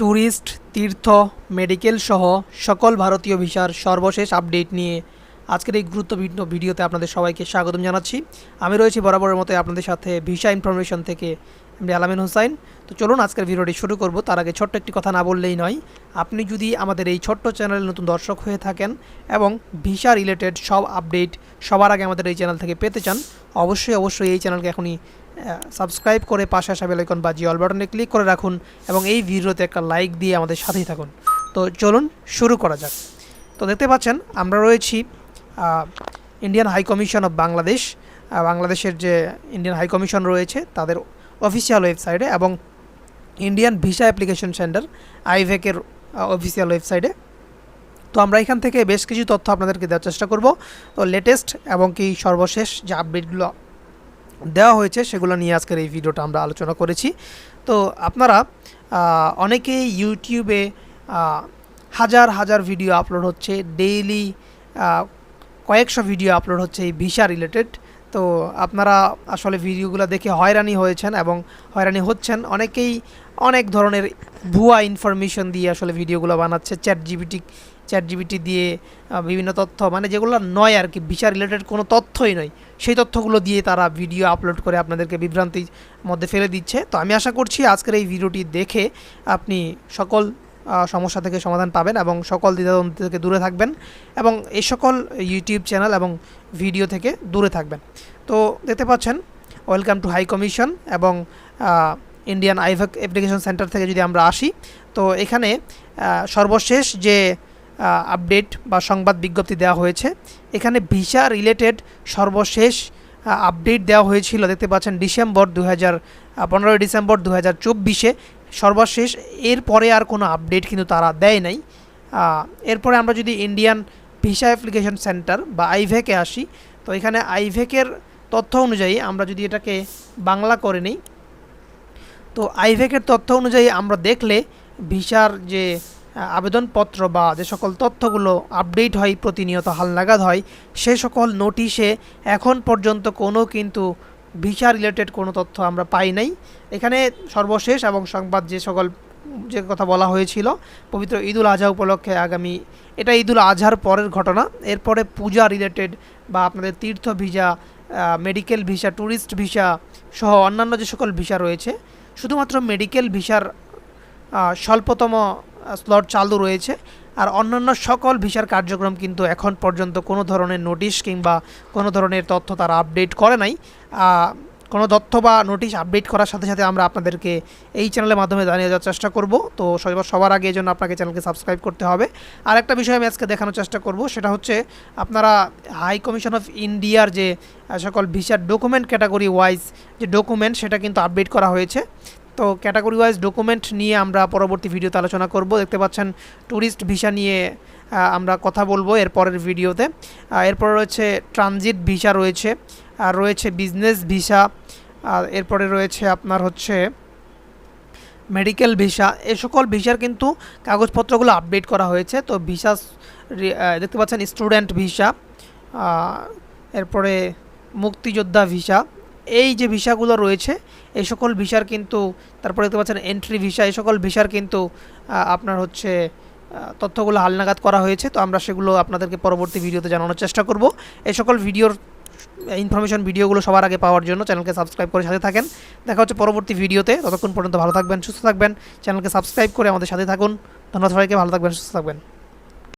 Tourist তীর্থ, medical সহ সকল ভারতীয় ভিসার সর্বশেষ আপডেট নিয়ে আজকের এই গুরুত্বপূর্ণ ভিডিওতে আপনাদের সবাইকে স্বাগতম জানাচ্ছি। আমি রয়েছি বরাবরের মতো আপনাদের সাথে ভিসা ইনফরমেশন থেকে আমি আলামিন হোসাইন। তো চলুন আজকের ভিডিওটি শুরু করব। তার আগে ছোট্ট একটি কথা না বললেই নয়, আপনি যদি আমাদের এই ছোট্ট চ্যানেলে নতুন দর্শক হয়ে থাকেন এবং ভিসা রিলেটেড সব আপডেট সবার আগে আমাদের এই চ্যানেল থেকে পেতে চান, অবশ্যই অবশ্যই এই চ্যানেলকে এখনই সাবস্ক্রাইব করে পাশে আসা বেলাইকন বা জিওল বাটনে ক্লিক করে রাখুন এবং এই ভিডিওতে একটা লাইক দিয়ে আমাদের সাথেই থাকুন। তো চলুন শুরু করা যাক। তো দেখতে পাচ্ছেন, আমরা রয়েছি Indian high commission of Bangladesh বাংলাদেশের যে ইন্ডিয়ান হাই কমিশন রয়েছে, তাদের অফিসিয়াল ওয়েবসাইটে এবং ইন্ডিয়ান ভিসা অ্যাপ্লিকেশন সেন্টার আইভেকের অফিসিয়াল ওয়েবসাইটে তো আমরা এখান থেকে বেশ কিছু তথ্য আপনাদেরকে দেওয়ার চেষ্টা করব। তো লেটেস্ট এবং কি সর্বশেষ যে আপডেটগুলো দেওয়া হয়েছে, সেগুলো নিয়ে আজকের এই ভিডিওটা আমরা আলোচনা করেছি। তো আপনারা অনেকেই ইউটিউবে হাজার হাজার ভিডিও আপলোড হচ্ছে, ডেইলি কয়েকশো ভিডিও আপলোড হচ্ছে এই ভিসা রিলেটেড। তো আপনারা আসলে ভিডিওগুলো দেখে হয়রানি হয়েছেন এবং হয়রানি হচ্ছেন। অনেকেই অনেক ধরনের ভুয়া ইনফরমেশন দিয়ে আসলে ভিডিওগুলো বানাচ্ছে। চ্যাট জিবিটি চ্যাট জিবিটি দিয়ে বিভিন্ন তথ্য মানে যেগুলো নয় আর কি বিচার রিলেটেড কোনো তথ্যই নয়। সেই তথ্যগুলো দিয়ে তারা ভিডিও আপলোড করে আপনাদেরকে বিভ্রান্তির মধ্যে ফেলে দিচ্ছে। তো আমি আশা করছি আজকের এই ভিডিওটি দেখে আপনি সকল সমস্যা থেকে সমাধান পাবেন এবং সকল দ্বিধাদ্বন্দ্ব থেকে দূরে থাকবেন এবং এই সকল ইউটিউব চ্যানেল এবং ভিডিও থেকে দূরে থাকবেন। তো দেখতে পাচ্ছেন ওয়েলকাম টু হাই কমিশন এবং ইন্ডিয়ান আইভাক অ্যাপ্লিকেশন সেন্টার থেকে যদি আমরা আসি, তো এখানে সর্বশেষ যে আপডেট বা সংবাদ বিজ্ঞপ্তি দেওয়া হয়েছে, এখানে ভিসা রিলেটেড সর্বশেষ আপডেট দেওয়া হয়েছিল, দেখতে পাচ্ছেন ডিসেম্বর দু হাজার পনেরোই ডিসেম্বর দু হাজার চব্বিশে। সর্বশেষ এরপরে আর কোনো আপডেট কিন্তু তারা দেয় নাই। এরপরে আমরা যদি ইন্ডিয়ান ভিসা অ্যাপ্লিকেশন সেন্টার বা আইভেকে আসি, তো এখানে আইভেকের তথ্য অনুযায়ী আমরা যদি এটাকে বাংলা করে নিই তো আইভেকের তথ্য অনুযায়ী আমরা দেখলে ভিসার যে আবেদনপত্র বা যে সকল তথ্যগুলো আপডেট হয়, প্রতিনিয়ত হালনাগাদ হয়, সে সকল নোটিশে এখন পর্যন্ত কোনো কিন্তু ভিসা রিলেটেড কোনো তথ্য আমরা পাই নাই। এখানে সর্বশেষ এবং সংবাদ যে সকল, যে কথা বলা হয়েছিল, পবিত্র ঈদুল আজহা উপলক্ষে আগামী, এটা ঈদুল আজহার পরের ঘটনা। এরপরে পূজা রিলেটেড বা আপনাদের তীর্থ visa medical visa, tourist visa সহ অন্যান্য যে সকল ভিসা রয়েছে শুধুমাত্র মেডিকেল ভিসার স্বল্পতম স্লট চালু রয়েছে। আর অন্যান্য সকল ভিসার কার্যক্রম কিন্তু এখন পর্যন্ত কোনো ধরনের নোটিশ কিংবা কোনো ধরনের তথ্য তারা আপডেট করে নাই। কোনো তথ্য বা নোটিশ আপডেট করার সাথে সাথে আমরা আপনাদেরকে এই চ্যানেলের মাধ্যমে জানিয়ে দেওয়ার চেষ্টা করব। তো সবার সবার আগে জন্য আপনাকে চ্যানেলকে সাবস্ক্রাইব করতে হবে। আর একটা বিষয় আমি আজকে দেখানোর চেষ্টা করব, সেটা হচ্ছে আপনারা হাই কমিশন অফ ইন্ডিয়ার যে সকল ভিসার ডকুমেন্ট ক্যাটাগরি ওয়াইজ যে ডকুমেন্ট সেটা কিন্তু আপডেট করা হয়েছে। তো ক্যাটাগরি ওয়াইজ ডকুমেন্ট নিয়ে আমরা পরবর্তী ভিডিওতে আলোচনা করব। দেখতে পাচ্ছেন ট্যুরিস্ট ভিসা নিয়ে আমরা কথা বলব এর পরের ভিডিওতে। এরপর রয়েছে ট্রানজিট ভিসা রয়েছে, আর রয়েছে বিজনেস ভিসা আর এরপরে রয়েছে আপনার হচ্ছে মেডিকেল ভিসা এ সকল ভিসার কিন্তু কাগজপত্রগুলো আপডেট করা হয়েছে। তো ভিসা দেখতে পাচ্ছেন স্টুডেন্ট ভিসা এরপরে মুক্তিযোদ্ধা ভিসা এই যে ভিসাগুলো রয়েছে, এই সকল ভিসার কিন্তু, তারপরে দেখতে পাচ্ছেন এন্ট্রি ভিসা, এই সকল ভিসার কিন্তু আপনার হচ্ছে তথ্যগুলো হালনাগাদ করা হয়েছে। তো আমরা সেগুলো আপনাদেরকে পরবর্তী ভিডিওতে জানানোর চেষ্টা করব। এই সকল ভিডিওর ইনফরমেশন ভিডিওগুলো সবার আগে পাওয়ার জন্য চ্যানেলকে সাবস্ক্রাইব করে সাথে থাকেন। দেখা হচ্ছে পরবর্তী ভিডিওতে। ততক্ষণ পর্যন্ত ভালো থাকবেন, সুস্থ থাকবেন। চ্যানেলকে সাবস্ক্রাইব করে আমাদের সাথে থাকুন। ধন্যবাদ সবাইকে, ভালো থাকবেন, সুস্থ থাকবেন।